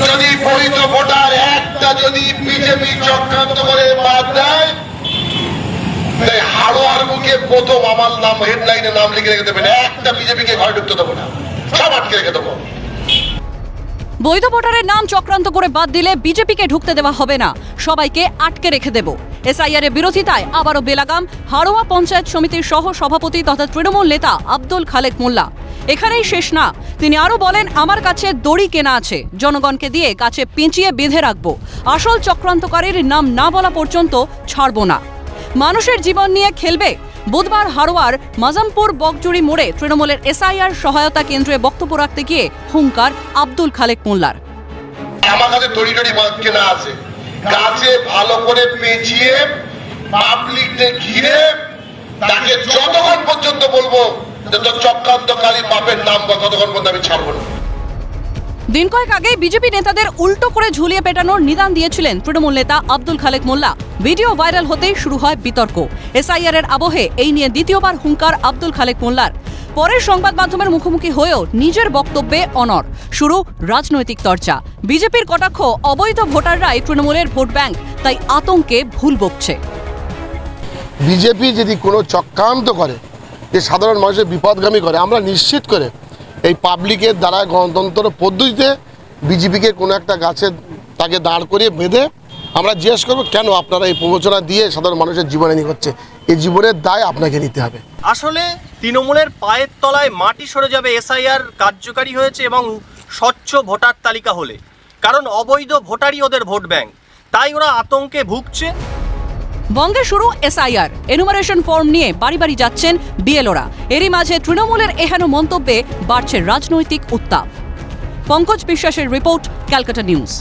যদি বৈধ ভোটার একটা যদি বিজেপি চক্রান্ত করে বাদ দেয়, তাই হাড়োয়ার মুখে প্রথম আমার নাম হেডলাইনে নাম লিখে রেখে দেবেন। একটা বিজেপিকে ঘরে ঢুকতে দেবো না। সব আটকে রেখে দেবো। বৈধ ভোটারের নাম চক্রান্ত করে বাদ দিলে বিজেপিকে ঢুকতে দেওয়া হবে না। সবাইকে আটকে রেখে দেব। এসআইআর এর বিরোধিতায় আবারও বেলাগাম হাড়োয়া পঞ্চায়েত সমিতির সহ সভাপতি তথা তৃণমূল নেতা আব্দুল খালেক মোল্লা। এখানেই শেষ না। তিনি আরও বলেন, আমার কাছে দড়ি কেনা আছে। জনগণকে দিয়ে কাছে পেঁচিয়ে বেঁধে রাখব। আসল চক্রান্তকারীর নাম না বলা পর্যন্ত ছাড়বো না। মানুষের জীবন নিয়ে খেলবে? বুধবার হারোয়ার মাজামপুর বকজুড়ি মোড়ে তৃণমূলের এসআইআর সহায়তা কেন্দ্রে বক্তব্য রাখতে গিয়ে হুঙ্কার আব্দুল খালেক মোল্লার। আমার কাছে কেনা আছে। গাছে ভালো করে পেঁচিয়ে পাবলিকে ঘিরে তাকে যতক্ষণ পর্যন্ত বলব যে তোর চক্রান্তকারী বাপের নাম ততক্ষণ পর্যন্ত আমি ছাড়বো না। দিন কয়েক আগে বিজেপি নেতাদের উল্টো করে ঝুলিয়ে পেটানোর নিদান দিয়েছিলেন তৃণমূল নেতা আব্দুল খালেক মোল্লা। ভিডিও ভাইরাল হতেই শুরু হয় বিতর্ক। এসআইআর এর আবহে এই নিয়ে দ্বিতীয়বার হুঙ্কার আব্দুল খালেক মোল্লার। পরে সংবাদ মাধ্যমের মুখোমুখি হয়েও নিজের বক্তব্যে অনর শুরু রাজনৈতিক চর্চা বিজেপির কটাক্ষ, অবৈধ ভোটাররাই তৃণমূলের ভোট ব্যাংক, তাই আতঙ্কে ভুল বকছে। বিজেপি যদি কোনো চক্রান্ত করে, যে সাধারণ মানুষের বিপদগামী করে, আমরা নিশ্চিত করে এই পাবলিকের দ্বারা গণতন্ত্র পদ্ধতিতে বিজেপিকে কোনো একটা গাছে তাকে দাঁড় করিয়ে বেঁধে আমরা জিজ্ঞেস করব, কেন আপনারা এই প্রবচনা দিয়ে সাধারণ মানুষের জীবনে নিয়ে হচ্ছে? এই জীবনের দায় আপনাকে নিতে হবে। আসলে তৃণমূলের পায়ের তলায় মাটি সরে যাবে এসআইআর কার্যকারী হয়েছে এবং স্বচ্ছ ভোটার তালিকা হলে। কারণ অবৈধ ভোটারই ওদের ভোট ব্যাংক। তাই ওরা আতঙ্কে ভুগছে। বঙ্গে শুরু এসআইআর। এনুমারেশন ফর্ম নিয়ে বাড়ি বাড়ি যাচ্ছেন বিএলওরা। এরই মাঝে তৃণমূলের এহেন মন্তব্যে বাড়ছে রাজনৈতিক উত্তাপ। পঙ্কজ বিশ্বাসের রিপোর্ট, ক্যালকাটা নিউজ।